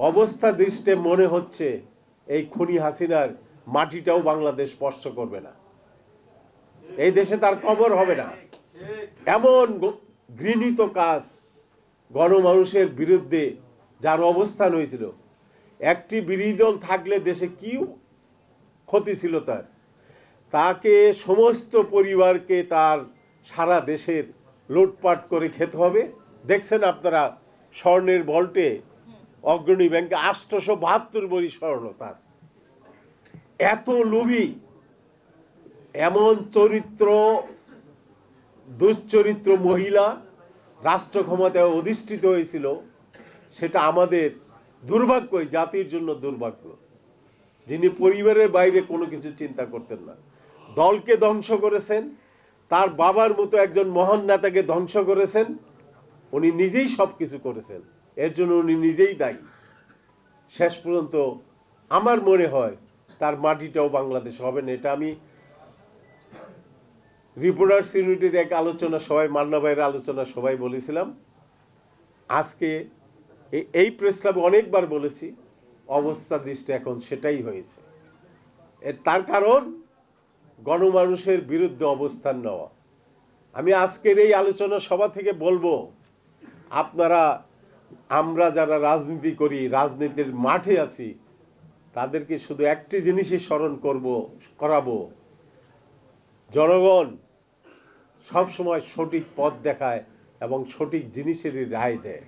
অবস্থা দৃষ্টে মনে হচ্ছে এই খুনি হাসিনার মাটিটাও বাংলাদেশ স্পর্শ করবে না। এই দেশে তার কবর হবে না। এমন ঘৃণিত কাজ গণমানুষের বিরুদ্ধে যার অবস্থান হয়েছিল। একটি বিরোধী দল থাকলে দেশে কি ক্ষতি ছিল তার? তাকে সমস্ত পরিবারকে তার সারা দেশের লুটপাট করে খেতে হবে। দেখছেন আপনারা স্বর্ণের ভল্টে অগ্রণী ব্যাংকে আষ্টশো বাহাত্তর বড়ি স্বর্ণ তার। এত লোভী, এমন চরিত্র, দুশ্চরিত্র মহিলা রাষ্ট্র ক্ষমতায় অধিষ্ঠিত হয়েছিল, সেটা আমাদের দুর্ভাগ্য এই জাতির জন্য দুর্ভাগ্য। যিনি পরিবারের বাইরে কোনো কিছু চিন্তা করতেন না। দলকে ধ্বংস করেছেন, তার বাবার মতো একজন মহান নেতাকে ধ্বংস করেছেন, উনি নিজেই সব কিছু করেছেন। এর জন্য উনি নিজেই দায়ী। শেষ পর্যন্ত আমার মনে হয় তার মাটিটাও বাংলাদেশ হবে না, এটা আমি রিপোর্টার্স ইউনিটির এক আলোচনা সবাই মান্না ভাইয়ের আলোচনা সবাই বলেছিলাম। আজকে এই প্রেস ক্লাবে অনেকবার বলেছি, অবস্থা, দৃষ্টি এখন সেটাই হয়েছে। এর তার কারণ গণমানুষের বিরুদ্ধে অবস্থান নেওয়া। আমি আজকের এই আলোচনা সভা থেকে বলব, আপনারা আমরা যারা রাজনীতি করি, রাজনীতির মাঠে আছি, তাদেরকে শুধু একটি জিনিসই স্মরণ করব, করাবো। জনগণ সব সময় সঠিক পথ দেখায় এবং সঠিক জিনিসেরই রায় দেয়।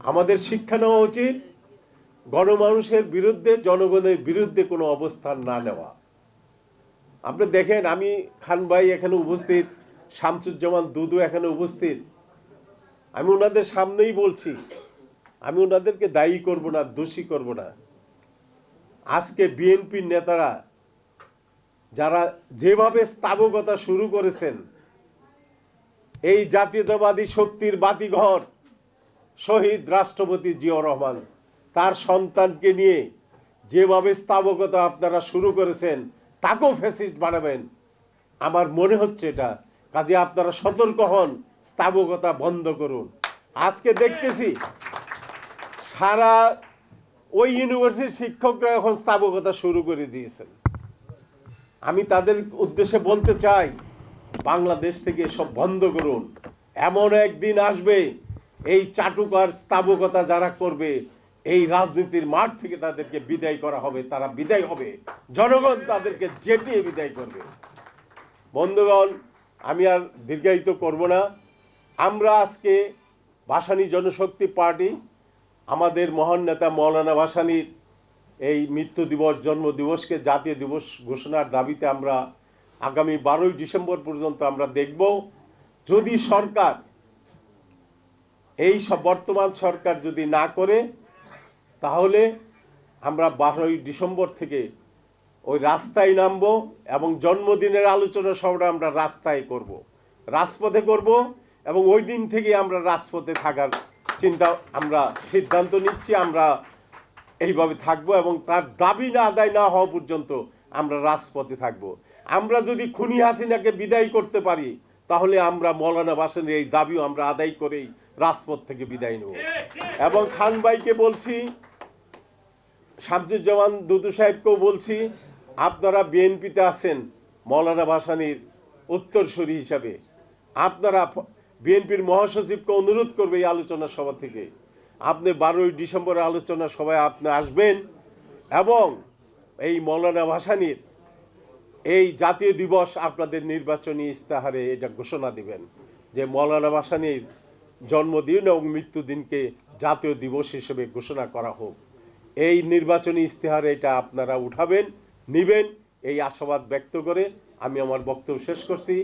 আমাদের শিক্ষা নেওয়া উচিত। গণমানুষের বিরুদ্ধে, জনগণের বিরুদ্ধে কোনো অবস্থান না নেওয়া। আপনি দেখেন, আমি খান ভাই এখানে উপস্থিত, শামসুজ্জামান দুদু এখানে উপস্থিত। আমি ওনাদের সামনেই বলছি আমি ওনাদেরকে দায়ী করব না, দোষী করব না। আজকে বিএনপির নেতারা যারা যেভাবে স্থাবকতা শুরু করেছেন, এই জাতীয়তাবাদী শক্তির বাতিঘর শহীদ রাষ্ট্রপতি জিয়াউর রহমান, তার সন্তানকে নিয়ে যেভাবে স্থাবকতা আপনারা শুরু করেছেন, তাকেও ফ্যাসিস্ট বানাবেন। আমার মনে হচ্ছে এটা। কাজে আপনারা সতর্ক হন স্থাবকতা বন্ধ করুন। আজকে দেখতেছি সারা ওই ইউনিভার্সিটির শিক্ষকরা এখন স্থাবকতা শুরু করে দিয়েছেন। আমি তাদের উদ্দেশ্যে বলতে চাই, বাংলাদেশ থেকে সব বন্ধ করুন। এমন একদিন আসবে, এই চাটুকার স্থাবকতা যারা করবে, এই রাজনীতির মাঠ থেকে তাদেরকে বিদায় করা হবে, তারা বিদায় হবে। জনগণ তাদেরকে জেটিয়ে বিদায় করবে। বন্ধুগণ, আমি আর দীর্ঘায়িত করব না। আমরা আজকে ভাসানী জনশক্তি পার্টি আমাদের মহান নেতা মৌলানা ভাসানীর এই মৃত্যু দিবস, জন্ম দিবসকে জাতীয় দিবস ঘোষণার দাবিতে আমরা আগামী বারোই ডিসেম্বর পর্যন্ত আমরা দেখব যদি সরকার এই সব বর্তমান সরকার যদি না করে, তাহলে আমরা বারোই ডিসেম্বর থেকে ওই রাস্তায় নামবো এবং জন্মদিনের আলোচনা সবটা আমরা রাস্তায় করব। রাজপথে করব এবং ওই দিন থেকে আমরা রাজপথে থাকার চিন্তা আমরা সিদ্ধান্ত নিচ্ছি, আমরা এইভাবে থাকব এবং তার দাবি না, আদায় না হওয়া পর্যন্ত আমরা রাজপথে থাকব। আমরা যদি খুনি হাসিনাকে বিদায় করতে পারি, তাহলে আমরা মৌলানা বাসনের এই দাবিও আমরা আদায় করেই রাজপথ থেকে বিদায় নেব। এবং খান ভাইকে বলছি, শামসুজ্জামান দুদু সাহেবকেও বলছি, আপনারা বিএনপিতে আছেন মৌলানা ভাসানির উত্তরসূরি হিসাবে। আপনারা বিএনপির মহাসচিবকে অনুরোধ করবে এই আলোচনা সভা থেকে। আপনি বারোই ডিসেম্বরের আলোচনা সভায় আপনি আসবেন এবং এই মৌলানা ভাসানির এই জাতীয় দিবস আপনাদের নির্বাচনী ইস্তাহারে এটা ঘোষণা দিবেন যে মৌলানা ভাসানির জন্মদিন এবং মৃত্যুদিনকে জাতীয় দিবস হিসেবে ঘোষণা করা হোক। এই নির্বাচনী ইস্তেহারে এটা আপনারা উঠাবেন, নিবেন, এই আশাবাদ ব্যক্ত করে আমি আমার বক্তব্য শেষ করছি।